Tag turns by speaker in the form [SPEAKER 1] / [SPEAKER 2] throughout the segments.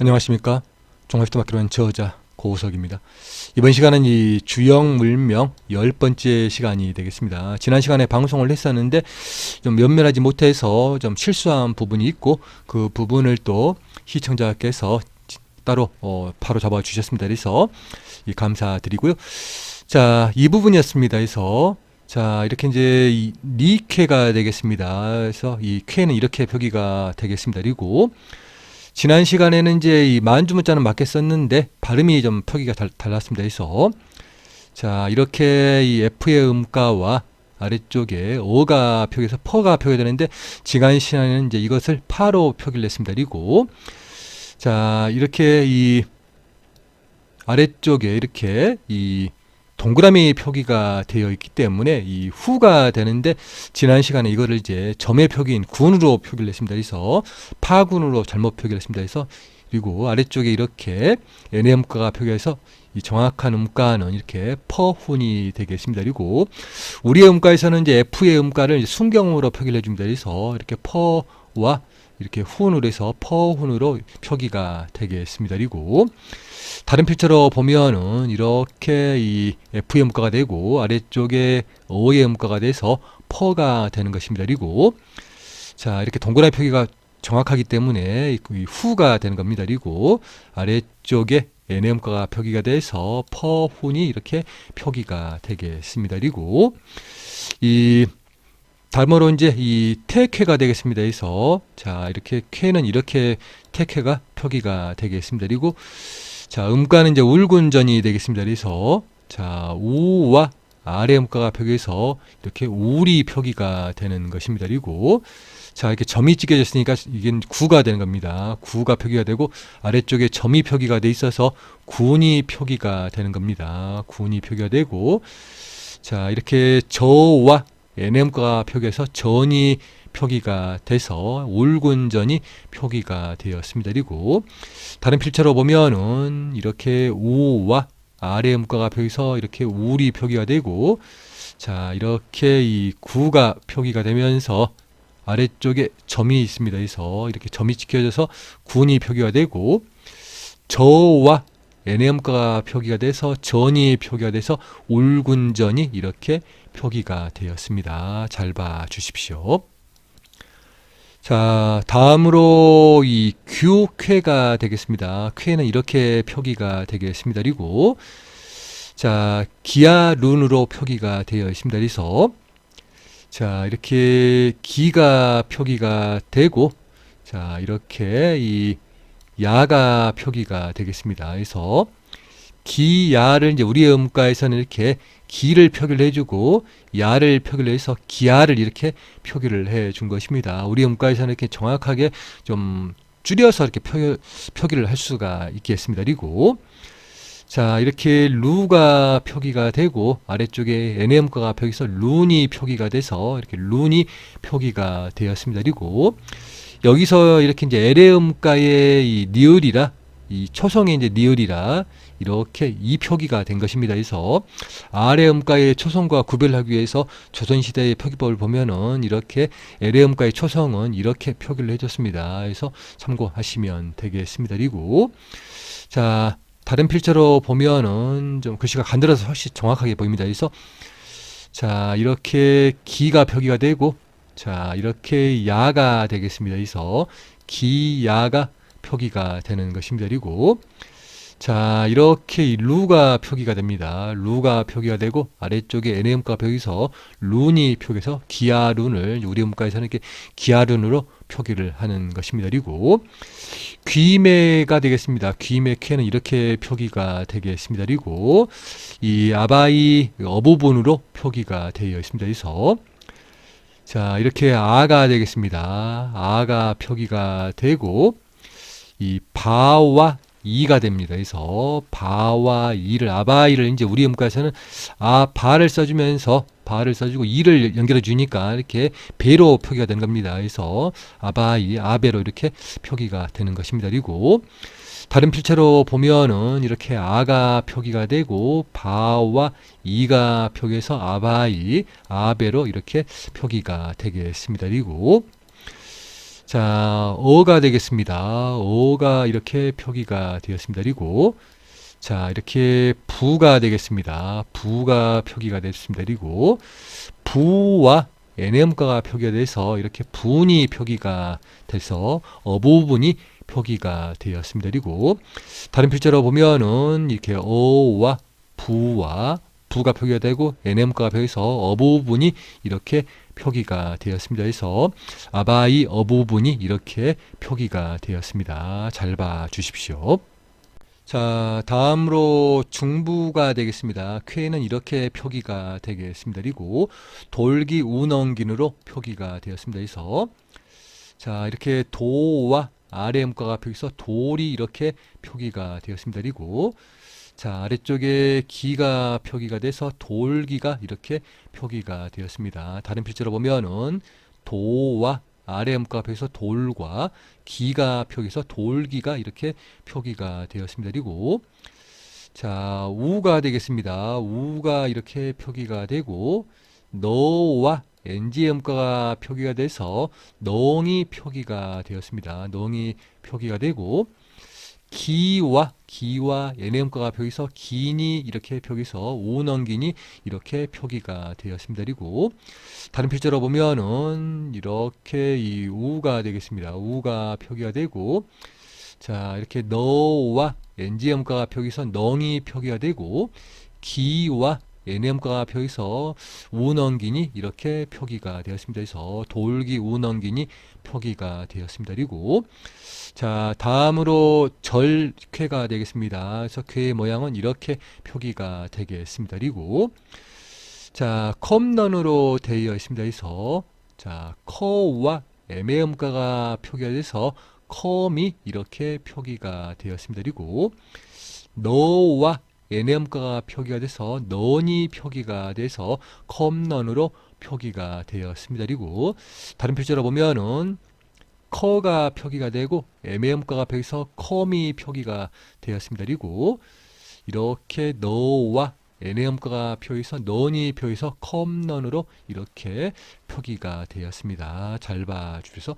[SPEAKER 1] 안녕하십니까. 한 저자 고우석입니다. 이번 시간은 이 주영 물명 열 번째 시간이 되겠습니다. 지난 시간에 방송을 했었는데 좀 면면하지 못해서 좀 실수한 부분이 있고 그 부분을 또 시청자께서 따로 어, 바로 잡아 주셨습니다. 그래서 이 감사드리고요. 자, 이 부분이었습니다. 그래서 자, 이렇게 이제 이 리쾌가 되겠습니다. 그래서 이 쾌는 이렇게 표기가 되겠습니다. 그리고 지난 시간에는 이제 이 만주 문자는 맞게 썼는데 발음이 좀 표기가 달, 달랐습니다. 그래서 자, 이렇게 이 F의 음가와 아래쪽에 어가 표기해서 퍼가 표기가 되는데 지난 시간에는 이제 이것을 파로 표기를 했습니다. 그리고 자, 이렇게 이 아래쪽에 이렇게 이 동그라미 표기가 되어 있기 때문에 이 후가 되는데 지난 시간에 이거를 이제 점의 표기인 군으로 표기를 했습니다. 그래서 파군으로 잘못 표기를 했습니다. 그래서 그리고 아래쪽에 이렇게 n의 음가가 표기해서 이 정확한 음가는 이렇게 퍼훈이 되겠습니다. 그리고 우리의 음가에서는 이제 f의 음가를 순경으로 표기를 해줍니다. 그래서 이렇게 퍼와 이렇게 훈으로 해서 퍼훈으로 표기가 되겠습니다. 그리고 다른 필자로 보면은 이렇게 이 F의 음가가 되고 아래쪽에 O의 음가가 돼서 퍼가 되는 것입니다. 그리고 자 이렇게 동그라미 표기가 정확하기 때문에 이 후가 되는 겁니다. 그리고 아래쪽에 N의 음가가 표기가 돼서 퍼훈이 이렇게 표기가 되겠습니다. 그리고 이 다음으로 이제 이 태쾌가 되겠습니다. 그래서 자 이렇게 쾌는 이렇게 태쾌가 표기가 되겠습니다. 그리고 자 음가는 이제 울군전이 되겠습니다. 그래서 자 우와 아래 음가가 표기해서 이렇게 우리 표기가 되는 것입니다. 그리고 자 이렇게 점이 찍혀졌으니까 이게 구가 되는 겁니다. 구가 표기가 되고 아래쪽에 점이 표기가 돼 있어서 군이 표기가 되는 겁니다. 군이 표기가 되고 자 이렇게 저와 NM가 표기해서 전이 표기가 돼서 울군전이 표기가 되었습니다. 그리고 다른 필자로 보면은 이렇게 우와 음가가 표기해서 이렇게 울이 표기가 되고 자 이렇게 이 구가 표기가 되면서 아래쪽에 점이 있습니다. 그래서 이렇게 점이 찍혀져서 군이 표기가 되고 저와 NM가가 표기가 돼서 전이 표기가 돼서 울군전이 이렇게 표기가 되었습니다. 잘 봐 주십시오. 자, 다음으로 이 규쾌가 되겠습니다. 쾌는 이렇게 표기가 되겠습니다. 그리고 자, 기아 룬으로 표기가 되어 있습니다. 그래서 자, 이렇게 기가 표기가 되고 자, 이렇게 이 야가 표기가 되겠습니다. 그래서 기야를 이제 우리의 음가에서는 이렇게 기를 표기를 해주고 야를 표기를 해서 기야를 이렇게 표기를 해 준 것입니다. 우리 음가에서는 이렇게 정확하게 좀 줄여서 이렇게 표, 표기를 할 수가 있겠습니다. 그리고 자 이렇게 루가 표기가 되고 아래쪽에 NM가가 표기해서 룬이 표기가 돼서 이렇게 룬이 표기가 되었습니다. 그리고 여기서 이렇게 이제 L의 음가의 이 니을이라 이 초성의 이제 니을이라 이렇게 이 표기가 된 것입니다. 그래서 아래 음가의 초성과 구별하기 위해서 조선시대의 표기법을 보면은 이렇게 L의 음가의 초성은 이렇게 표기를 해줬습니다. 그래서 참고하시면 되겠습니다. 그리고 자 다른 필자로 보면은 좀 글씨가 간들어서 훨씬 정확하게 보입니다. 그래서 자 이렇게 기가 표기가 되고 자 이렇게 야가 되겠습니다. 그래서 기야가 표기가 되는 것입니다. 그리고 자 이렇게 루가 표기가 됩니다. 루가 표기가 되고 아래쪽에 NM가 표기서 룬이 표기해서 기아룬을 우리 음가에서는 이렇게 기아룬으로 표기를 하는 것입니다. 그리고 귀매가 되겠습니다. 귀매 쾌는 이렇게 표기가 되겠습니다. 그리고 이 아바이 어부분으로 표기가 되어 있습니다. 그래서 자 이렇게 아가 되겠습니다. 아가 표기가 되고 이 바와 이가 됩니다. 그래서 바와 이를 아바이를 이제 우리 음가에서는 아 바를 써주면서 바를 써주고 이를 연결해 주니까 이렇게 배로 표기가 되는 겁니다. 그래서 아바이 아베로 이렇게 표기가 되는 것입니다. 그리고 다른 필체로 보면은 이렇게 아가 표기가 되고 바와 이가 표기해서 아바이 아베로 이렇게 표기가 되겠습니다. 그리고 자, 어가 되겠습니다. 어가 이렇게 표기가 되었습니다. 그리고 자, 이렇게 부가 되겠습니다. 부가 표기가 됐습니다. 그리고 부와 NM가가 표기가 돼서 이렇게 분이 표기가 돼서 어 부분이 표기가 되었습니다. 그리고 다른 필자로 보면은 이렇게 어와 부와 부가 표기가 되고 NM가가 표기해서 어 부분이 이렇게 표기가 되었습니다. 그래서 아바이 어 부분이 이렇게 표기가 되었습니다. 잘 봐 주십시오. 자, 다음으로 중부가 되겠습니다. 쾌는 이렇게 표기가 되겠습니다. 그리고 돌기 운엉긴으로 표기가 되었습니다. 그래서 자, 이렇게 도와 음가가 표기해서 돌이 이렇게 표기가 되었습니다. 그리고 자, 아래쪽에 기가 표기가 돼서 돌기가 이렇게 표기가 되었습니다. 다른 필자로 보면은 도와 표기해서 돌과 기가 표기해서 돌기가 이렇게 표기가 되었습니다. 그리고 자, 우가 되겠습니다. 우가 이렇게 표기가 되고 너와 NG 음가가 표기가 돼서 넝이 표기가 되었습니다. 넝이 표기가 되고 기와 기와 NM가가 표기해서 기니 이렇게 표기해서 우넘기니 이렇게 표기가 되었습니다. 그리고 다른 필자로 보면은 이렇게 이 우가 되겠습니다. 우가 표기가 되고 자 이렇게 너와 NGM가가 표기해서 넝이 표기가 되고 기와 NM가가 표기해서 우넘기니 이렇게 표기가 되었습니다. 그래서 돌기 우넘기니 표기가 되었습니다. 그리고 자 다음으로 절쾌가 되겠습니다. 그래서 쾌의 모양은 이렇게 표기가 되겠습니다. 그리고 자 컴런으로 되어 있습니다. 그래서 자 커와 애매음가가 표기가 돼서 컴이 이렇게 표기가 되었습니다. 그리고 너와 NM가가 표기가 돼서 넌이 표기가 돼서 컴런으로 표기가 되었습니다. 그리고 다른 필자로 보면은 커가 표기가 되고 MM가가 표기해서 컴이 표기가 되었습니다. 그리고 이렇게 너와 NM가가 표기해서 넌이 표기해서 컴넌으로 이렇게 표기가 되었습니다. 잘 봐주셔서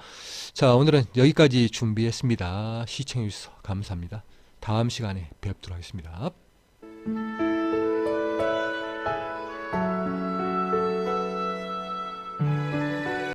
[SPEAKER 1] 자 오늘은 여기까지 준비했습니다. 시청해 주셔서 감사합니다. 다음 시간에 뵙도록 하겠습니다. Thank you.